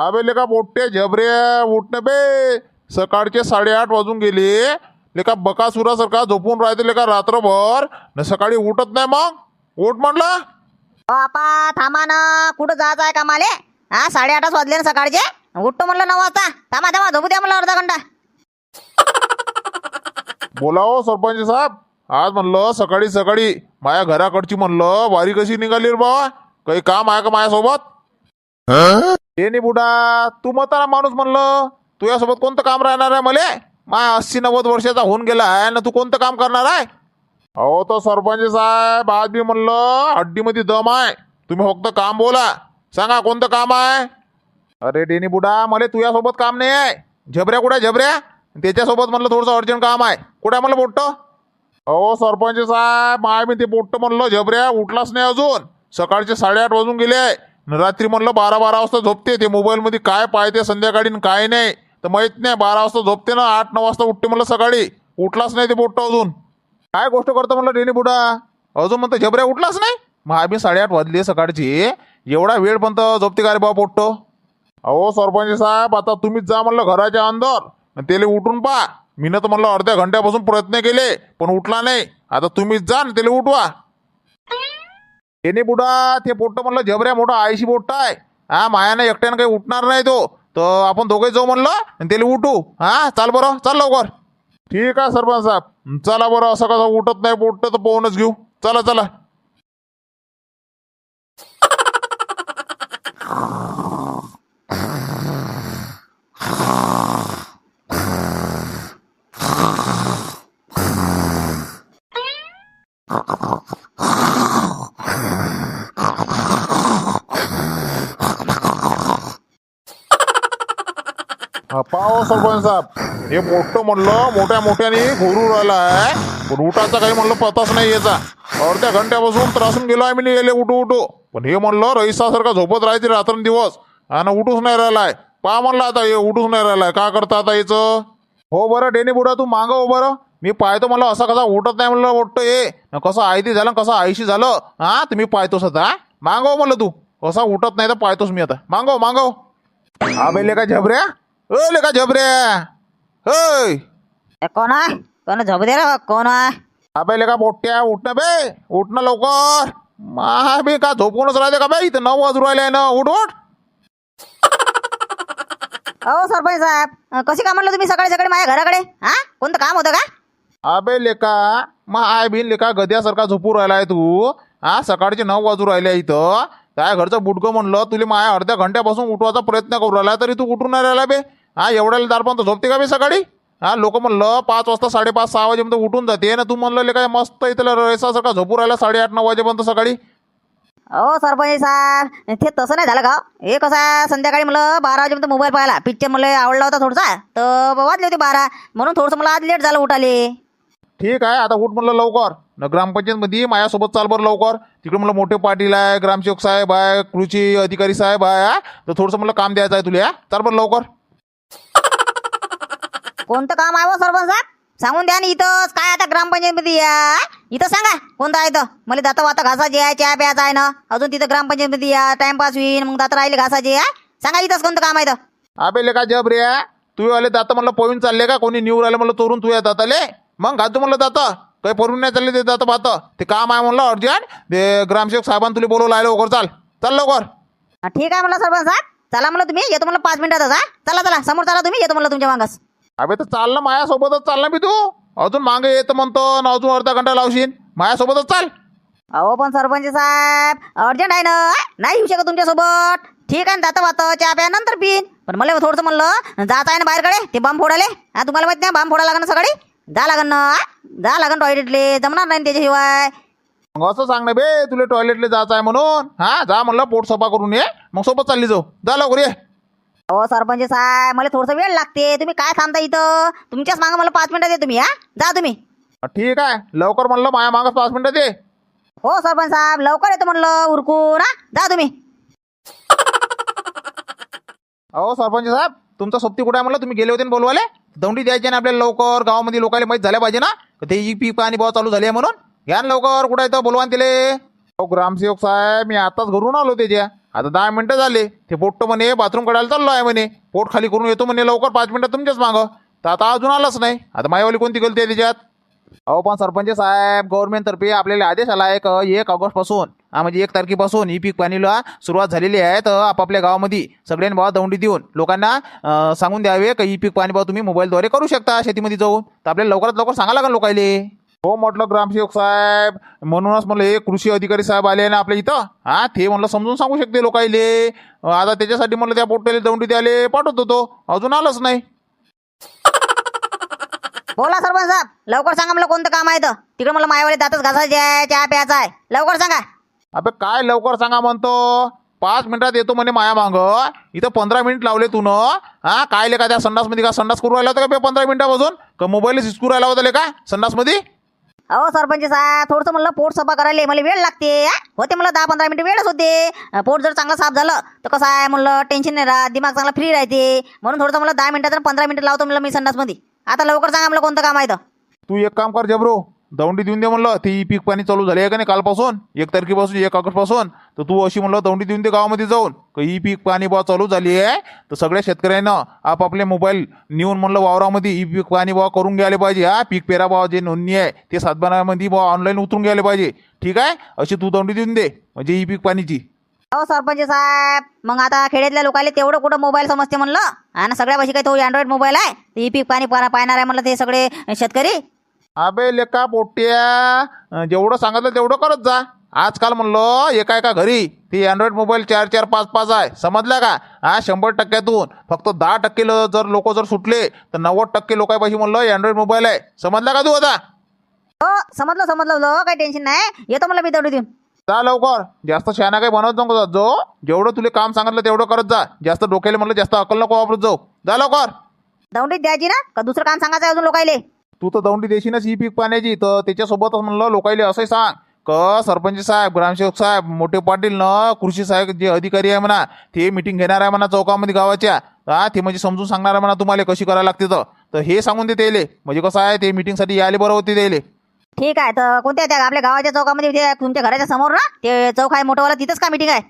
अबे लेका पोट्टे झबऱ्या उठणं बे. सकाळचे साडेआठ वाजून गेले. लेका बकासुरासारखा झोपून राहते लेका रात्रभर. न सकाळी उठत नाही मग. उठ म्हणलं. आपा थांबा ना. कुठं जायचं आहे कामाले? हा साडेआठच वाजले ना सकाळचे. उठतो म्हणलं नऊ वाजता. थांबा थांबा झोपू द्या मला अर्धा घंटा. बोला हो सरपंच साहेब. आज म्हणलं सकाळी सकाळी. माया घराकडची म्हणलं. वारी कशी निघाली रे बाबा? काही काम आहे का माझ्यासोबत ते नाही बुडा तू म्हातारा माणूस म्हणलं तुझ्यासोबत कोणतं काम राहणार आहे मले? माय अस्सी नव्वद वर्षाचा होऊन गेला आहे ना तू कोणतं काम करणार आहे? अहो तो सरपंच साहेब आज मी म्हणलं हड्डीमध्ये दम आहे. तुम्ही फक्त काम बोला. सांगा कोणतं काम आहे? अरे डेनी बुडा मला तुझ्यासोबत काम नाही आहे. झबऱ्या कुठे झबऱ्या? त्याच्यासोबत म्हणलं थोडंसं अर्जंट काम आहे. कुठे आहे म्हणलं पोट्ट अहो सरपंच साहेब माय मी ते पोट्ट म्हणलं झबऱ्या उठलाच नाही अजून. सकाळचे साडेआठ वाजून गेले आहे. रात्री म्हणलं बारा बारा वाजता झोपते ते मोबाईलमध्ये काय पाहते संध्याकाळी काय नाही. तर माहीत नाही बारा वाजता झोपते ना आठ नऊ वाजता उठते म्हणलं सकाळी. उठलाच नाही ते पोट्ट अजून. काय गोष्ट करतो म्हणलं रेणी बुडा? अजून म्हणतो झबऱ्या उठलाच नाही? मग आम्ही साडेआठ वाजली सकाळची. एवढा वेळ पण तर झोपते का रे बा पोट्टो? अहो सरपंच साहेब आता तुम्हीच जा म्हणलं घराच्या अंदर. त्याला उठून पहा. मी तर म्हणलं अर्ध्या घंट्यापासून प्रयत्न केले पण उठला नाही. आता तुम्हीच जा ना त्याला उठवा. त्याने बुडा ते पोट्ट म्हणलं जबऱ्या मोठा आईशी पोट्ट आहे. हा मायाने एकट्यानं काही उठणार नाही तो. तर आपण दोघे जाऊ म्हणलं आणि त्याला उठू. हा चाल बरं चाल लवकर. ठीक आहे सरपंच साहेब. चला बरं असं कसं उठत नाही पोट्ट तर पोहूनच घेऊ. चला चला हा पाहो सरपंच साहेब हे मोठं म्हणलं मोठ्या मोठ्याने घोरू राहिलाय. पण उठाचा काही म्हणलं पताच नाही याचा. अर्ध्या घंट्यापासून त्रासून गेलो आम्ही मी गेले उठू उठू. पण हे म्हणलं रईसासारखा झोपत राहायचे रात्रंदिवस. आणि उठूच नाही राहिलाय. पहा म्हणलं आता हे उठूच नाही राहिलाय. का करता आता याचं? हो बरं डेनी बुडा तू मागं हो बरं. मी पाहतो मला असा कसा उठत नाही म्हणलं उठतं हे. कसं आयती झालं कसं आयशी झालं. हा तुम्ही पाहतोस आता मागव हो म्हणलं तू. कसा उठत नाही तर पाहतोस मी आता. मागव हो, मागव हा. हो. बेले का झबऱ्या. ओ लेका झबऱ्या. होय ए, कोण आहे कोण झोपू दे रे कोण आहे अबे का पोट्ट्या उठणं बे उठणं लवकर मा बे का झोपूनच राहते का बे इथं नऊ वाजू राहिले ना उठ उठ अहो सरपंच साहेब अं, कशी का म्हणलं तुम्ही सकाळी सकाळी माझ्या घराकडे हा कोणतं काम होतं का अबे लेका मग आय बिन लेका गद्यासारखा झोपू राहिलाय तू हा सकाळचे नऊ वाजू राहिले इथं काय घरचं बुडकं म्हणलं तुला माया अर्ध्या घंट्यापासून उठवायचा प्रयत्न करू राहिला तरी तू उठून नाही राहिला बे हा एवढ्या दारपर्यंत झोपते का बे सकाळी? हा लोक म्हणलं पाच वाजता साडेपाच सहा वाजेपर्यंत उठून जाते. ना तू म्हणलं काय मस्त इथं रेसासारखा झोपू राहिला साडेआठ नऊ वाजेपर्यंत सकाळी. अहो सरपंच साहेब ते तसं नाही झालं का? हो? कसं आहे संध्याकाळी मला बारा वाजेपर्यंत मोबाईल पाहिला पिक्चर मला आवडला होता थोडासा. तर वाजले होते बारा. म्हणून थोडंसं मला आज लेट झालं उठाले ठीक आहे आता उठ म्हणलं लवकर. न ग्रामपंचायतमध्ये माझ्यासोबत चाल बरं लवकर. तिकडे म्हणलं मोठे पाटील आहे ग्रामसेवक साहेब आहे कृषी अधिकारी साहेब आहे? तर थोडंसं म्हणलं काम द्यायचं आहे तुला? चाल बरं लवकर. कोणतं काम आहे हो सरपंच साहेब? सांगून द्या ना इथंच. काय आता ग्रामपंचायतमध्ये या? इथं सांगा. कोणतं आहे तर मला दाता वाता घासाचे आहे चहा प्यायचा आहे ना. अजून तिथं ग्रामपंचायतमध्ये या. टाइमपास होईन मग दाता राहिले घासाचे आहे. सांगा इथंच कोणतं काम आहे तर अबे ले का जब रे. तू आले दाता म्हणलं पळून चालले का? कोणी निवड आलं म्हणलं चोरून तू या दाताले? मग घालतो म्हणलं दाता. काही पळून नाही चालले ते दाता भात. ते काम आहे म्हणलं अर्जंट. ते ग्रामसेवक साहेबांनी तुला बोलवलं आहे लवकर चाल. चाल लवकर. हा, ठीक आहे म्हणलं सरपंच साहेब. चला म्हणलं तुम्ही. येतो म्हणलं पाच मिनिटातच हा. चला चला. समोर चला तुम्ही. येतो म्हणलं तुमच्या मागास अबे तर चाल ना माझ्यासोबतच चाल ना मी तू. अजून मागे येतं म्हणतो न अजून अर्धा घंटा लावशील. माझ्यासोबतच चाल. अहो पण सरपंच साहेब अर्जंट आहे ना? नाही येऊ शकत तुमच्यासोबत. ठीक आहे ना जातं वातं चहा प्या नंतर पिन पण मला थोडंसं म्हणलं जात आहे ना बाहेरकडे ते बॉम्ब फोडाले. हा तुम्हाला माहीत नाही बॉम्ब फोडा लागन ना सकाळी? जा लागन ना? जा लागन टॉयलेटले जमणार नाही त्याच्याशिवाय. मग असं सांग ना बे तुला टॉयलेटला जायचं आहे म्हणून. हा जा म्हणलं पोट सफा करून ये. मग सोबत चालली जाऊ. जा लवकर ये. अहो सरपंच साहेब मला थोडंसं वेळ लागते. तुम्ही काय थांबता इथं? तुमच्याच मागं मला पाच मिनिटात ये तुम्ही हा? जा तुम्ही. ठीक आहे. लवकर म्हणलं माया मागच पाच मिनिटात ये हो सरपंच साहेब लवकर येतो म्हणलं उरकून हा? जा तुम्ही. अहो सरपंच साहेब तुमचा सोबती कुठे आहे म्हणलं? तुम्ही गेले होते ना बोलवाले? दौंडी द्यायची ना आपल्याला लवकर गावामध्ये लोकांना माहीत झाल्या पाहिजे ना? का ते ई पी पाणी भाव चालू झाली आहे म्हणून? घ्या ना लवकर कुठं आहे तर बोलवा ना तिले. अहो ग्रामसेवक साहेब मी आताच घरून आलो त्याच्या आता दहा मिनटं झाले. ते पोट्ट म्हणे बाथरूम काढायला चाललो आहे म्हणे. पोट खाली करून येतो म्हणे लवकर पाच मिनटं तुमच्याच मागं. तर आता अजून आलाच नाही. आता मायवाली कोणती गलती आहे त्याच्यात? अहो पण सरपंच साहेब गव्हर्नमेंटतर्फे आपल्याला आदेश आला आहे का? एक ऑगस्टपासून. हा म्हणजे एक तारखेपासून ही पीक पाणीला सुरुवात झालेली आहे. तर आपापल्या गावामध्ये सगळ्यांनी भावा दौंडी देऊन लोकांना सांगून द्यावे का ही पीक पाणी भाव तुम्ही मोबाईलद्वारे करू शकता शेतीमध्ये जाऊन? तर आपल्याला लवकरात लवकर सांगा लागेल लोकायले. हो म्हटलं ग्रामसेवक साहेब म्हणूनच म्हणलं हे कृषी अधिकारी साहेब आले ना आपल्या इथं हा ते म्हणलं समजून सांगू शकते लोकायले. आता त्याच्यासाठी म्हणलं त्या पोट्याला दौंडी द्यायला पाठवत होतो. अजून आलंच नाही. बोला सरपंच साहेब लवकर सांगा मला कोणतं काम आहे तर तिकडे मला मायावाले दातच घासायचे आहे चहा प्यायचा आहे. लवकर सांगा. अबे काय लवकर सांगा म्हणतो? पाच मिनिटात येतो म्हणे माया मांग. इथं पंधरा मिनिट लावले तू न. हा काय ले का त्या संडासमध्ये का संडास करू राहिला होता का पंधरा मिनिटापासून? का मोबाईल हिसकू राहिला होता ले का संडासमध्ये? अहो सरपंच साहेब थोडंसं म्हणलं पोट सफा करायला मला वेळ लागते होते मला दहा पंधरा मिनिटं वेळच होते. पोट जर चांगलं साफ झालं तर कसं आहे म्हणलं टेन्शन नाही राहत दिमाग चांगला फ्री राहते. म्हणून थोडंसं मला दहा मिनिटात पंधरा मिनिटं लावतो म्हणलं मी संडासमध्ये. आता लवकर सांगा मला कोणतं काम आहे तर तू एक काम कर जबरो दौंडी देऊन दे म्हणलं ती पीक पाणी चालू झाले आहे का नाही कालपासून? एक तारखेपासून एक ऑगस्टपासून. तर तू अशी म्हणलं दौंडी देऊन दे गावामध्ये जाऊन. ई पीक पाणी भाव चालू झाली आहे तर सगळ्या शेतकऱ्यांना आपापले मोबाईल नेऊन म्हणलं वावरामध्ये ई पीक पाणी भाव करून घ्यायला पाहिजे. हा पीक पेरा भाव जे नोंदणी आहे ते सातबारामध्ये भाव ऑनलाईन उतरून घ्यायला पाहिजे. ठीक आहे? अशी तू दौंडी देऊन दे म्हणजे ई पीक पाणीची. अहो सरपंच साहेब. मग आता खेड्यातल्या लोकांना तेवढं कुठं मोबाईल समजते म्हणलं? आणि सगळ्या पाशी काही तो अँड्रॉइड मोबाईल आहे? ते पीक पाणी पाहणार आहे म्हणलं ते सगळे शेतकरी? अबे लेका पोट्या. जेवढं सांगितलं तेवढं करत जा. आजकाल म्हणलं एका एका घरी ते अँड्रॉइड मोबाईल चार चार पाच पाच आहे. समजलं का? हा शंभर टक्क्यातून. फक्त दहा टक्के जर लोक जर सुटले तर नव्वद टक्के लोकांपाशी म्हणलं अँड्रॉइड मोबाईल आहे. समजला का तू आता? हो समजलं समजलं हो, काही टेन्शन नाही. येतो मला मी तेवढी देऊन. जा लवकर. जास्त शहाणा काही बनवत नको जो. जेवढं तुला काम सांगितलं तेवढं करत जा. जास्त डोक्याला म्हणलं जास्त अकल नको वापरत जाऊ. जा लवकर. दौंडीत द्यायची ना? का दुसरं काम सांगायचं आहे अजून लोकायले? तू तर दौंडी देशीनच ही पीक पाण्याची. तर त्याच्यासोबतच म्हणलं लोकायले असंही सांग. क सरपंच साहेब ग्रामसेवक साहेब मोठे पाटील न कृषी साहेब जे अधिकारी आहे म्हणा ते मिटिंग घेणार आहे म्हणा चौकामध्ये गावाच्या. हा ते म्हणजे समजून सांगणार आहे म्हणा तुम्हाला कशी करायला लागते तर. तर हे सांगून दे त्याले म्हणजे कसं आहे ते मिटिंगसाठी यायला बरं होते त्याले ठीक आहे तर कोणत्या त्या आपल्या गावाच्या चौकामध्ये ते तुमच्या घराच्या समोर ना? ते चौक आहे मोठंवाला तिथंच का मीटिंग आहे?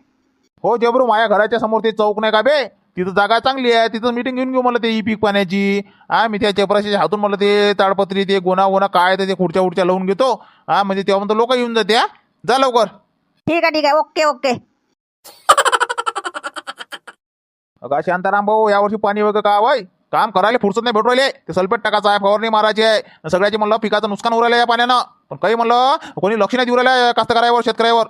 हो जबरू माझ्या घराच्या समोर ते चौक नाही का बे? तिथं जागा चांगली आहे. तिथं मिटिंग घेऊन घेऊ मला ते ई पीक पाण्याची. हा मी त्या चपराशीच्या हातून मला ते ताडपत्री ते गोना गोना काय ते खुर्च्या उडच्या लावून घेतो. हा म्हणजे तेव्हा म्हणतो लोक येऊन जाते हा जा लवकर. ठीक आहे ठीक आहे. Okay okay. अगा शांताराम भाऊ यावर्षी पाणी वगैरे का वय? काम करायला फुरसत नाही भेटू राहिले ते सल्फेट टाकायचं आहे फवारणी मारायची आहे. सगळ्याचे म्हणलं पिकाचं नुकसान उरायलं या पाण्यानं. पण काही म्हणलं कोणी लक्ष नाही देऊ राहिलं कास्तकारावर शेतकऱ्यावर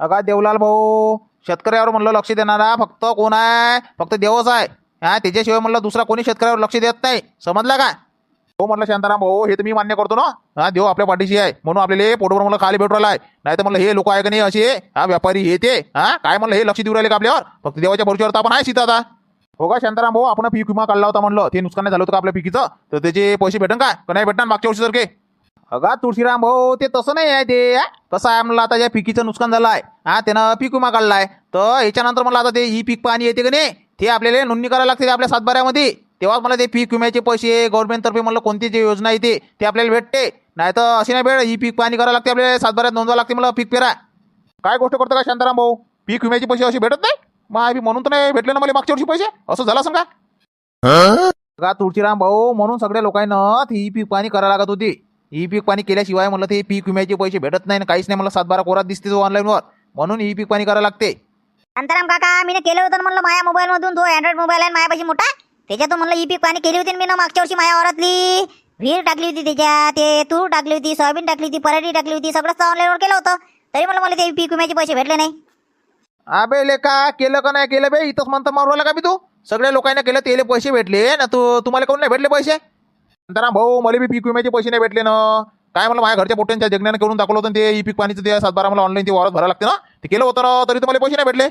अगा देवलाल भाऊ शेतकऱ्यावर म्हणलं लक्ष देणारा फक्त कोण आहे? फक्त देवच आहे. हा त्याच्याशिवाय म्हणलं दुसरा कोणी शेतकऱ्यावर लक्ष देत नाही. समजला काय हो म्हटलं शांताराम भाऊ हे तर मी मान्य करतो ना. हा देव आपल्या पाठीशी आहे. म्हणून आपल्याला पोटवर म्हणलं खाली भेटू राहिला आहे नाही तर म्हणलं हे लोक आहे का नाही असे? हा व्यापारी हे ते. हा काय म्हणलं हे लक्ष देऊ राहिले का आपल्यावर? फक्त देवाच्या भरोश्यावर तर आपण आहे सीता आता. हो का शांताराम भाऊ? आपण पीक विमा काढला होता म्हणलं. ते नुकसान नाही झालं होतं का आपल्या पिकीचं? तर त्याचे पैसे भेटन का? का नाही भेटणार मागच्या वर्षी सारखे अगा तुळशीराम भाऊ ते तसं नाही आहे ते? कसं आहे म्हणलं आता या पिकीचं नुकसान झालं आहे. हा त्यानं पीक विमा काढलाय तर याच्यानंतर मला आता ते ई पीक पाणी येते का नाही ते आपल्याला नोंदणी करायला लागते आपल्या सातबाऱ्यामध्ये. तेव्हाच मला ते पीक विम्याचे पैसे गव्हर्नमेंटतर्फे म्हणलं कोणती जे योजना येते ते आपल्याला भेटते. नाही तर अशी नाही भेट ई पीक पाणी करायला लागते आपल्याला सातबाऱ्यात नोंदवावं लागते मला पीक पेरा. काय गोष्ट करतो का शांताराम भाऊ? पीक विम्याचे पैसे असे भेटत नाही? मग आम्ही म्हणून तर नाही भेटले ना मला मागच्या वर्षी पैसे? असं झालं असं का? का तुळशीराम भाऊ म्हणून सगळ्या लोकांना ती पीक पाणी करायला लागत होती. ई पीक पाणी केल्याशिवाय म्हणलं ते पीक विम्याचे पैसे भेटत नाही आणि काहीच नाही मला सातबारा कोरात दिसते तो ऑनलाईनवर म्हणून ई पीक पाणी करायला लागते. अंतराम काका मी केलं होतं म्हणलं माझ्या मोबाईल मधून तो अँड्रॉइड मोबाईल आहे माझ्यापाशी मोठा. त्याच्यातून म्हणलं ई पीक पाणी केली होती मी ना मागच्या वर्षी माझ्या वरातली विहीर टाकली होती त्याच्यात ते तूर टाकली होती सोयाबीन टाकली होती पराठी टाकली होती सगळंच ऑनलाईनवर केलं होतं. तरी मला मला ते पीक विम्याचे पैसे भेटले नाही. अबे लेका केलं का नाही केलं बे? इथंच म्हणतं मारू का बी तू? सगळ्या लोकांना केलं त्याला पैसे भेटले. ना तू तुम्हाला कोण नाही भेटले पैसे? शांताराम भाऊ मला बी पीक विम्याचे पैसे नाही भेटले ना. काय म्हणलं माझ्या घरच्या पोट्यांच्या जगण्याने करून दाखवलं होतं ते ई पीक पाणीचं ते सातबारा मला ऑनलाईन ते वावरात भरावं लागते ना. ते केलं होतं ना तरी तुम्हाला पैसे नाही भेटले.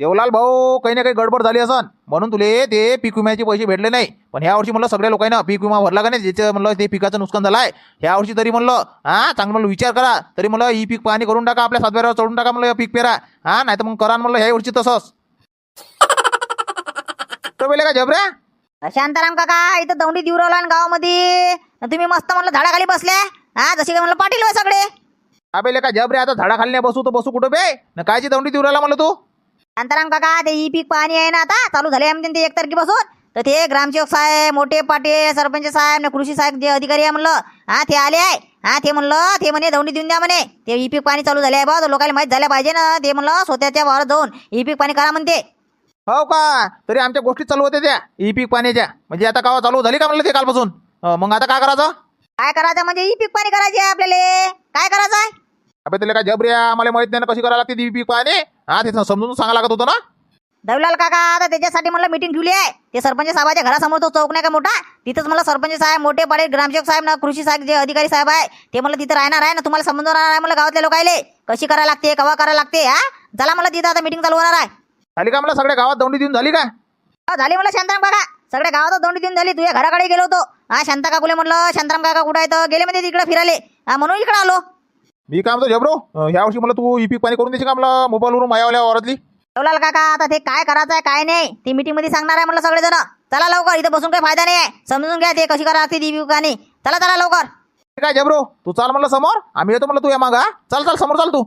देवलाल भाऊ काही ना काही गडबड झाली असन. म्हणून तुले ते पीक विम्याचे पैसे भेटले नाही. पण ह्या वर्षी म्हणलं सगळ्या लोकांना पीक विमा भरला का नाही ज्याचं म्हणलं ते पिकाचं नुकसान झालं आहे ह्या वर्षी तरी म्हणलं हा चांगलं म्हणलं विचार करा. तरी म्हणलं ई पीक पाणी करून टाका आपल्या सातबाऱ्यावर चढून टाका म्हणलं पीक पेरा. हा नाही तर मग करा म्हणलं ह्या वर्षी तसंच. तर वेळे का जबऱ्या शांताराम काका इथं दौंडी देऊ राहिला ना गावामध्ये. तुम्ही मस्त म्हणलं झाडाखाली बसले. हा जसे काय म्हणलं पाटील सगळे. अबे का जब रे आता झाडाखाली नाही बसू तर बसू कुठं बे? न कायची दौंडी देऊ राहिला मला तू? शांताराम काका ते ई पीक पाणी आहे ना आता चालू झाले आमचे ते एक तारखेपासून. तर ते ग्रामसेवक साहेब मोठे पाटील सरपंच साहेब न कृषी साहेब जे अधिकारी आहे म्हणलं हा ते आले आहे. हा ते म्हणलं ते म्हणे दौंडी देऊन द्या म्हणे. ते ई पीक पाणी चालू झाले आहे बा लोकांना माहीत झाल्या पाहिजे ना. ते म्हणलं स्वतःच्या वावरात जाऊन ई पीक पाणी करा म्हणते. हो का? तरी आमच्या गोष्टी चालू होत्या त्या ई पीक पाण्याच्या. म्हणजे आता कावा चालू झाली का म्हणलं ते कालपासून? अं, मग आता काय करायचं? काय करायचं म्हणजे ई पीक पाणी करायचे आहे आपल्याला. काय करायचं आहे? अबे त्याला काय जब रे आम्हाला माहीत नाही ना कशी करायला लागते ई पीक पाणी. हा ते समजून सांगा लागत होतं ना? दौलाल काका आता त्याच्यासाठी मला मीटिंग ठेवली आहे. ते सरपंच साहेबाच्या घरासमोर तो चौक नाही का मोठा? तिथंच मला सरपंच साहेब मोठे पाडे ग्रामसेवक साहेब ना कृषी साहेब जे अधिकारी साहेब आहे ते मला तिथं राहणार आहे ना. तुम्हाला समजवणार आहे मला गावातल्या लोकायले. कशी करायला लागते कवा करायला लागते हा? चला मला तिथं आता मीटिंग चालू होणार आहे. झाली का मला? सगळ्या गावात दौंडी देऊन झाली का झाली मला शांताराम काका. सगळ्या गावात दोंडी देऊन झाली. तुझ्या घराकडे गेलो होतो. हा शांता काकुले म्हणलं शांताराम काका कुठं तर गेले म्हणजे तिकडे फिराले हा म्हणून इकडे आलो. मी काय म्हणतो जबरो अं, ह्या वर्षी मला तू ई पीक पाणी करून देशील का मला? मोबाईलवरून मायावाल्या वावरातली. दौलाल काका आता ते काय करायचं आहे काय नाही. ती मीटिंगमध्ये सांगणार आहे म्हणलं सगळेजण. चला लवकर इथं बसून काही फायदा नाही आहे समजून घ्या ते कशी करा लागते आणि चला चला लवकर. आहे जबरो तू चाल म्हणलं समोर. आम्ही येतो म्हणलं तू या मागा चाल चाल समोर चाल तू.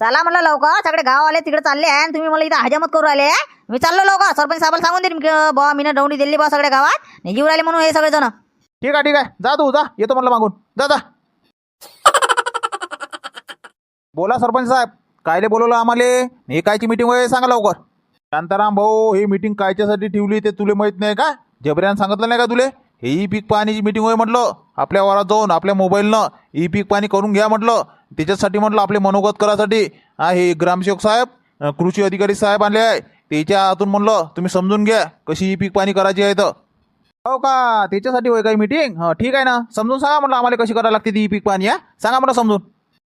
चला म्हणलं लवकर सगळे गाववाले तिकडे चालले आहे आणि तुम्ही मला इथं हजामत करू राहिले. मी चाललो लवकर सरपंच साहेबाला सांगून देईन की बा मी दौंडी दिली बा सगळ्या गावात जीव राहिले म्हणून हे सगळेजण. ठीक आहे ठीक आहे. जा तू जा. येतो म्हणलं मागून. जा जा. बोला सरपंच साहेब. कायले बोलवलं आम्हाला? हे कायची मीटिंग होय सांगा लवकर. शांताराम भाऊ ही मीटिंग कायच्यासाठी ठेवली ते तुले माहीत नाही का? जबऱ्यानं सांगितलं नाही का तुले? हे ई पीक पाणीची मीटिंग होय म्हटलं. आपल्या वारात जाऊन आपल्या मोबाईलनं ई पीक पाणी करून घ्या म्हटलं. त्याच्यासाठी म्हटलं आपले मनोगत करासाठी. हा हे ग्रामसेवक साहेब कृषी अधिकारी साहेब आले आहे. त्याच्या हातून म्हणलं तुम्ही समजून घ्या कशी ई पीक पाणी करायची आहे तर हो का? त्याच्यासाठी होय काही मीटिंग हा ठीक आहे ना. समजून सांगा म्हटलं आम्हाला कशी करायला लागते ती पीक पाणी या सांगा म्हटलं समजून.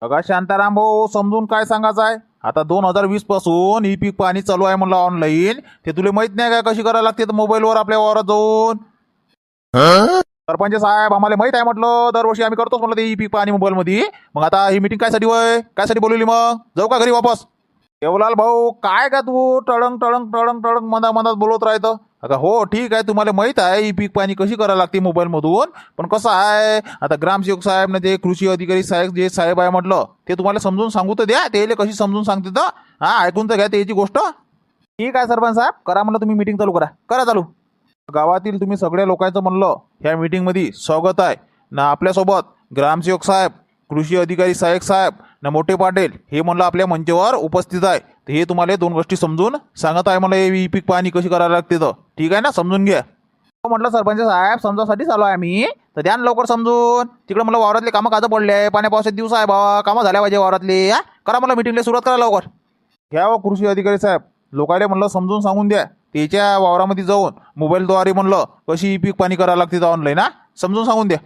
बघा शांताराम भाऊ समजून काय सांगायचं आहे? आता दोन हजार वीसपासून ई पीक पाणी चालू आहे म्हणलं ऑनलाईन ते तुला माहीत नाही काय कशी करायला लागते? मोबाईलवर आपल्या वावरात जाऊन. सरपंच साहेब आम्हाला माहीत आहे म्हटलं दरवर्षी आम्ही करतोच म्हटलं ते ई पीक आणि मोबाईल मध्ये मग आता ही मीटिंग कायसाठी काय साठी बोलवली मग? जाऊ का घरी वापस? देवलाल भाऊ काय का तू टळंग टळंग टळंग टळंग मधा मधात बोलत राहतं अगं हो ठीक आहे तुम्हाला माहीत आहे ही पीक पाणी कशी करायला लागते मोबाईलमधून पण कसं आहे आता ग्रामसेवक साहेब ना ते कृषी अधिकारी साहेब जे साहेब आहे म्हटलं ते तुम्हाला समजून सांगू तर द्या ते कशी समजून सांगते तर. हा ऐकून तर घ्या त्याची गोष्ट. ठीक आहे सरपंच साहेब करा म्हणलं तुम्ही मीटिंग चालू करा. करा चालू. गावातील तुम्ही सगळ्या लोकांचं म्हणलं ह्या मीटिंगमध्ये स्वागत आहे. ना आपल्यासोबत ग्रामसेवक साहेब कृषी अधिकारी सहायक साहेब ना मोठे पाटील हे म्हणलं आपल्या मंचावर उपस्थित आहे. तर हे तुम्हाला दोन गोष्टी समजून सांगत आहे मला हे पीक पाणी कशी करायला लागते तर. ठीक आहे ना? समजून घ्या. हो म्हटलं सरपंच साहेब समजासाठी चालू आहे मी तर द्या ना लवकर समजून. तिकडे मला वावरातले कामं काजं पडले आहे. पाण्या पावसाचे दिवस आहे बाबा कामं झाल्या पाहिजे वावरातले हा? करा मला मिटिंगला सुरुवात करा लवकर. घ्या हो, कृषी अधिकारी साहेब. लोकायले म्हणलं समजून सांगून द्या. त्याच्या वावरामध्ये जाऊन मोबाईलद्वारे म्हणलं कशी पीक पाणी करायला लागते जाऊन लय ना समजून सांगून द्या.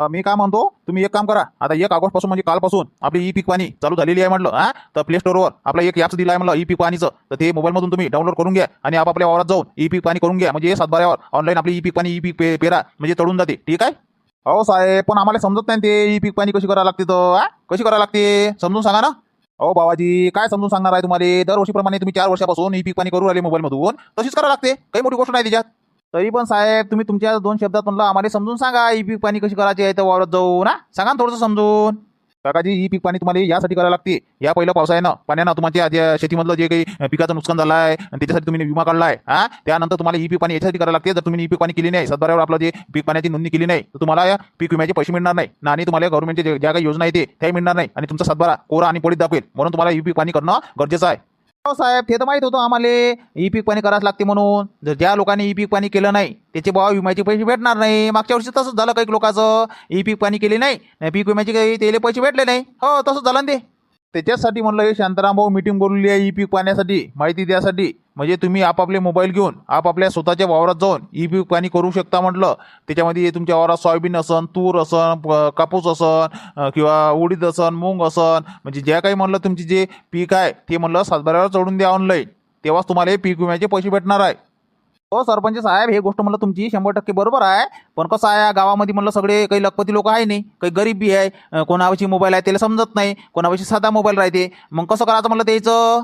अं, मी काय म्हणतो तुम्ही एक काम करा. आता एक ऑगस्टपासून म्हणजे कालपासून आपली ई पीक पाणी चालू झालेली आहे म्हटलं हा? तर प्ले स्टोरवर आपला एक ॲप्स दिला आहे म्हणलं ई पीक पाणीचं. तर ते मोबाईलमधून तुम्ही डाउनलोड करून घ्या आणि आपापल्या वावरात जाऊन ई पीक पाणी करून घ्या. म्हणजे सातबाऱ्यावर ऑनलाईन आपली ई पीक पाणी ई पीक पे पेरा म्हणजे चढून जाते. ठीक आहे? हो साहेब पण आम्हाला समजत नाही ते ई पीक पाणी कशी करायला लागते तर कशी करायला लागते? समजून सांगा ना. अहो बाबाजी काय समजून सांगणार आहे तुम्हाला? दरवर्षीप्रमाणे तुम्ही चार वर्षापासून ई पीक पाणी करू राहिले मोबाईलमधून. तशीच करावं लागते. काही मोठी गोष्ट नाही त्याच्यात. तरी पण साहेब तुम्ही तुमच्या दोन शब्दात म्हणलं आम्हाला समजून सांगा ई पीक पाणी कशी करायची आहे तर वावरत जाऊ ना सांगा ना थोडंसं समजून. काकाजी ही पीक पाणी तुम्हाला यासाठी करायला लागते. या पहिल्या पावसाळ्यानं पाण्यानं तुमच्या जे शेतीमधलं जे काही पिकाचं नुकसान झालं आहे त्याच्यासाठी तुम्ही विमा काढला आहे हा? त्यानंतर तुम्हाला ही पीक पाणी याच्यासाठी करायला लागते. जर तुम्ही ही पीक पाणी केली नाही सातबाऱ्यावर आपलं जे पीक पाण्याची नोंदणी केली नाही तर तुम्हाला या पीक विम्याचे पैसे मिळणार नाही. आणि तुम्हाला गव्हर्नमेंटचे ज्या काही योजना येते त्याही मिळणार नाही. आणि तुमचा सातबारा कोरा आणि पोळीत दाखवेल. म्हणून तुम्हाला ही पीक पाणी करणं गरजेचं आहे. साहेब ते तर माहीत होतं आम्हाला. ई पीक पाणी करावंच लागते म्हणून. जर ज्या लोकांनी ई पीक पाणी केलं नाही त्याचे बाबा विम्याचे पैसे भेटणार नाही. मागच्या वर्षी तसंच झालं काही लोकांचं. ई पीक पाणी केले नाही पीक विम्याचे काही त्याला पैसे भेटले नाही. हो तसंच झालं ते. त्याच्यासाठी म्हणलं हे शांताराम भाऊ मीटिंग बोलवली आहे ई पीक पाण्यासाठी माहिती द्यासाठी. म्हणजे तुम्ही आपापले मोबाईल घेऊन आपापल्या स्वतःच्या वावरात जाऊन ई पीक पाणी करू शकता म्हटलं त्याच्यामध्ये तुमच्या वावरात सोयाबीन असन तूर असन कापूस असन किंवा उडीद असन मूग असन म्हणजे ज्या काही म्हणलं तुमची जे पीक आहे ते म्हणलं सातबाऱ्यावर चढून द्या ऑनलाईन तेव्हाच तुम्हाला हे पीक विम्याचे पैसे भेटणार आहे. हो सरपंच साहेब हे गोष्ट म्हणलं तुमची शंभर टक्के बरोबर आहे. पण कसं आहे गावामध्ये म्हणलं सगळे काही लखपती लोक आहे नाही. काही गरीब बी आहे अं, कोणापाशी मोबाईल आहे त्याला समजत नाही कोणापाशी साधा मोबाईल राहते. मग कसं करायचं म्हणलं त्याचं?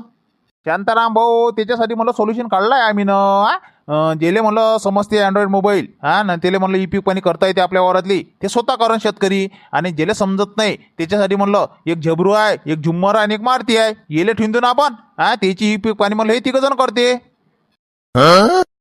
शांताराम भाऊ त्याच्यासाठी मला सोल्युशन काढलं आहे आम्ही ना जेले म्हणलं समजते अँड्रॉइड मोबाईल हा? ना त्याला म्हणलं ई पीक पाणी करता येते आपल्या वावरातली. ते स्वतः करण शेतकरी. आणि ज्याला समजत नाही त्याच्यासाठी म्हणलं एक झबरू आहे एक झुम्मर आहे आणि एक मारती आहे. येले ठेवून आपण हा? त्याची ई पी पाणी म्हणलं हे तिघजण करते.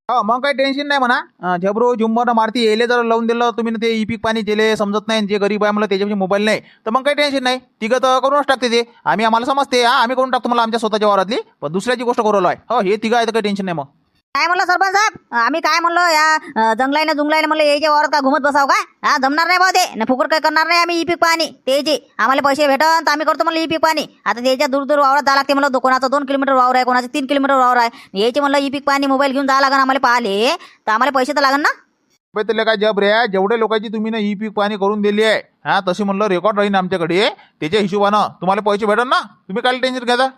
हा मग काही टेन्शन नाही म्हणा. अं, झबरू झुंबर मारती येले जर लावून दिलं तुम्ही ना ते ई पीक पाणी जेले समजत नाही जे गरीब आहे मला त्याच्यापेक्षा मोबाईल नाही. तर मग काही टेन्शन नाही. तिघं तर करूनच टाकते ते. आम्ही आम्हाला समजते हा आम्ही करून टाकतो मला आमच्या स्वतःच्या वारातली पण दुसऱ्याची गोष्ट करू आहे. हो हे तिघं आहे तर काही टेन्शन नाही मग. काय म्हणलं सरपंच साहेब? आम्ही काय म्हणलो या अं, जंगलाईनं जुंगलाईनं म्हणलं याच्या वावरात का घुमत बसाव का? हा जमणार नाही भाऊ ते. न फुकट काय करणार नाही आम्ही ई पीक पाणी त्याची. आम्हाला पैसे भेटन तर आम्ही करतो म्हणलं ई पीक पाणी आता त्याच्या दूर दूर वावरात जावं लागते म्हणलं कोणाचं दोन किलोमीटर वावर आहे कोणाचं तीन किलोमीटर वावर आहे. यायचे म्हणलं ई पीक पाणी मोबाईल घेऊन जावं लागन आम्हाला पाहिले तर आम्हाला पैसे तर लागन ना? बे त्याला काय जब रे? जेवढ्या लोकांची तुम्ही ना ई पीक पाणी करून दिली आहे हा तशी म्हणलं रेकॉर्ड राहीन आमच्याकडे. त्याच्या हिशोबानं तुम्हाला पैसे भेटन ना? तुम्ही काय टेन्शन घ्या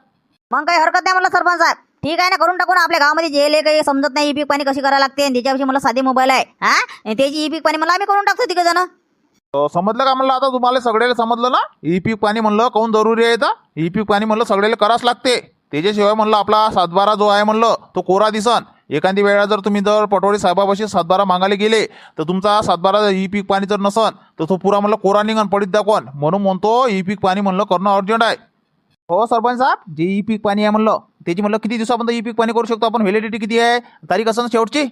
मग काही हरकत नाही मला सरपंच साहेब. ठीक आहे ना करून टाकू ना आपल्या गावामध्ये जे ले काही समजत नाही ई पीक पाणी कशी करायला लागते आणि त्याच्याविषयी मला साधे मोबाईल आहे. हा? आणि त्याची ई पीक पाणी मला आम्ही करून टाकतो तिघ जण. अ, समजलं का म्हणलं आता तुम्हाला? सगळ्याला समजलं ना? ई पीक पाणी म्हणलं काऊन जरुरी आहे तर ई पीक पाणी म्हणलं सगळ्याला करावंच लागते. त्याच्याशिवाय म्हणलं आपला सातबारा जो आहे म्हणलं तो कोरा दिसन. एखादी वेळा जर तुम्ही जर पटोळी साहेबापाशी सातबारा मागायला गेले तर तुमचा सातबारा ई पीक पाणी जर नसन तर तो पुरा म्हणलं कोरा निघन पडीत दाखवून. म्हणून म्हणतो ई पीक पाणी म्हणलं करणं अर्जंट आहे. हो सरपंच साहेब. जे ई पीक पाणी आहे म्हणलं त्याची म्हणलं किती दिवसापर्यंत ई पीक पाणी करू शकतो आपण? व्हॅलिडिटी किती आहे? तारीख असं शेवटची?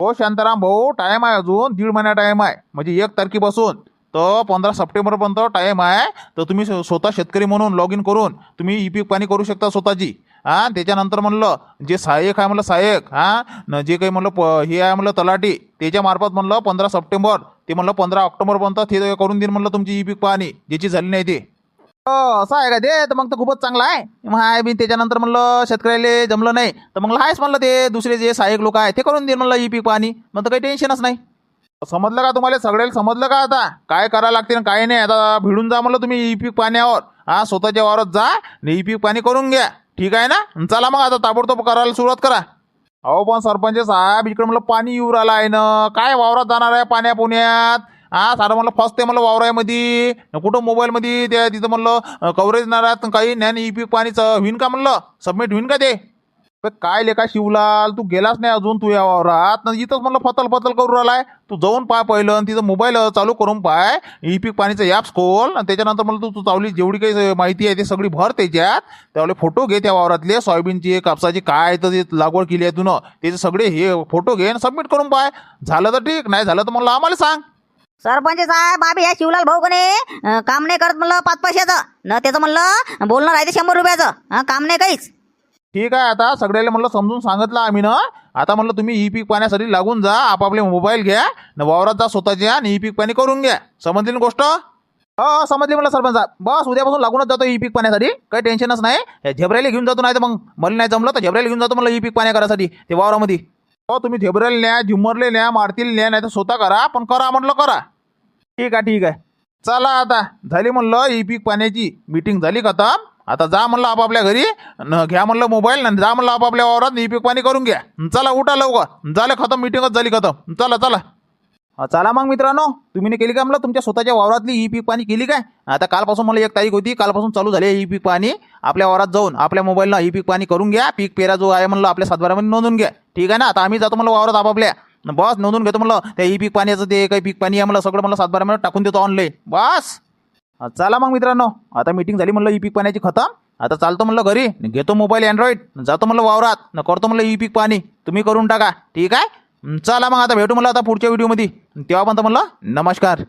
हो शांताराम भाऊ टाईम आहे अजून. दीड महिना टाईम आहे. म्हणजे एक तारखेपासून तर पंधरा सप्टेंबरपर्यंत टाईम आहे. तर तुम्ही स्वतः शेतकरी म्हणून लॉग इन करून तुम्ही ई पीक पाणी करू शकता स्वतःची. हां त्याच्यानंतर म्हणलं जे सहाय्यक आहे म्हणलं सहाय्यक. हां न जे काही म्हणलं प हे आहे म्हणलं तलाठी त्याच्या मार्फत म्हणलं पंधरा सप्टेंबर ते म्हणलं पंधरा ऑक्टोबरपर्यंत ते करून देईन म्हणलं तुमची ई पीक पाणी ज्याची झाली नाही ते. हो असं आहे का? ते तर मग तर खूपच चांगलं आहे. मग हाय बी त्याच्यानंतर म्हणलं शेतकऱ्याला जमलं नाही. तर मग आहेच म्हणलं ते दुसरे जे सहाय्यक लोक आहे ते करून देईल म्हणलं ई पीक पाणी. मग तर काही टेन्शनच नाही. समजलं का तुम्हाला? सगळ्याला समजलं का आता? काय करायला लागते ना काय नाही? आता भिडून जा म्हणलं तुम्ही ई पीक पाण्यावर. हा स्वतःच्या वावरात जा आणि ई पीक पाणी करून घ्या. ठीक आहे ना? चला मग आता ताबडतोब करायला सुरुवात करा. अहो पण सरपंच साहेब इकडे म्हणलं पाणी येऊ राहिलं आहे ना. काय वावरात जाणार आहे पाण्या पुण्यात हा सारं म्हणलं फसते म्हणलं वावरामध्ये न कुठं मोबाईलमध्ये त्या तिथं म्हणलं कव्हरेज नाही राहत काही ज्ञान ई पी पाणीचं. होईन का म्हणलं? सबमिट होईन का ते? काय लेखा शिवलाल? तू गेलाच नाही अजून तू या वावरात? न इथंच म्हणलं फतल फतल करू राहिलाय. तू जाऊन पाय पहिलं आणि तिथं मोबाईल चालू करून पाय. ई पीक पाणीचं ॲप्स खोल आणि त्याच्यानंतर म्हणलं तू तू चावली जेवढी काही माहिती आहे ते सगळी भर त्याच्यात. त्यावेळी फोटो घे त्या वावरातले सोयाबीनची कापसाची काय तर ते लागवड केली आहे तुनं. त्याचे सगळे हे फोटो घे आणि सबमिट करून पाय. झालं तर ठीक नाही झालं तर म्हणलं आम्हाला सांग. सरपंच साहेब आम्ही या शिवलाल भाऊ कोणी अं, काम नाही करत म्हणलं पाच पैशाचं. न त्याचं म्हणलं बोलणं राहते शंभर रुपयाचं. हं, काम नाही काहीच. ठीक आहे आता सगळ्याला म्हणलं समजून सांगितलं आम्ही ना. आता म्हणलं तुम्ही ई पीक पाण्यासाठी लागून जा आपापले मोबाईल घ्या न वावरात जा स्वतःच्या आणि ई पीक पाणी करून घ्या. समजली ना गोष्ट? हो, हो समजली म्हणलं सरपंच साहेब. बस उद्यापासून लागूनच जातो ई पीक पाण्यासाठी. काही टेन्शनच नाही. हे झेबरायला घेऊन जातो नाही तर मग. मला नाही जमलं तर झेबरायला घेऊन जातो मला ई पीक पाण्या करायसाठी ते वावरामध्ये. हो तुम्ही झेबरायला न्या झुमरले न्या मारतील न्या नाही तर स्वतः करा पण करा म्हटलं करा. ठीक आहे ठीक आहे. चला आता. झाली म्हणलं ई पीक पाण्याची मीटिंग झाली खतम. आता जा म्हणलं आपापल्या घरी न घ्या म्हणलं मोबाईल आणि जा म्हणलं आपापल्या वावरात ई पीक पाणी करून घ्या. चला उठा लवकर. झालं खतम मीटिंगच झाली खतम. चला चला. हा, चला मग मित्रांनो तुम्ही केली का म्हणलं? तुमच्या स्वतःच्या वावरातली ई पीक पाणी केली काय? आता कालपासून मला एक तारीख होती कालपासून चालू झाली ई पीक पाणी. आपल्या वावरात जाऊन आपल्या मोबाईलला ई पीक पाणी करून घ्या. पीक पेरा जो आहे म्हणलं आपल्या सातबारामध्ये नोंदून घ्या. ठीक आहे ना? आता आम्ही जातो म्हणलं वावरात आपापल्या. बस नोंदून घेतो म्हणलं त्या ई पीक पाण्याचं ते काही पीक पाणी आहे म्हणलं सगळं मला सातबारामध्ये टाकून देतो ऑनलाईन बस! चला मग मित्रांनो आता मीटिंग झाली म्हणलं ई पीक पाण्याची खतम. आता चालतो म्हणलं घरी घेतो मोबाईल अँड्रॉइड जातो म्हणलं वावरात करतो म्हणलं ई पीक पाणी. तुम्ही करून टाका. ठीक आहे? चला मग आता भेटू मला आता पुढच्या व्हिडिओमध्ये तेव्हा म्हणता म्हणलं नमस्कार.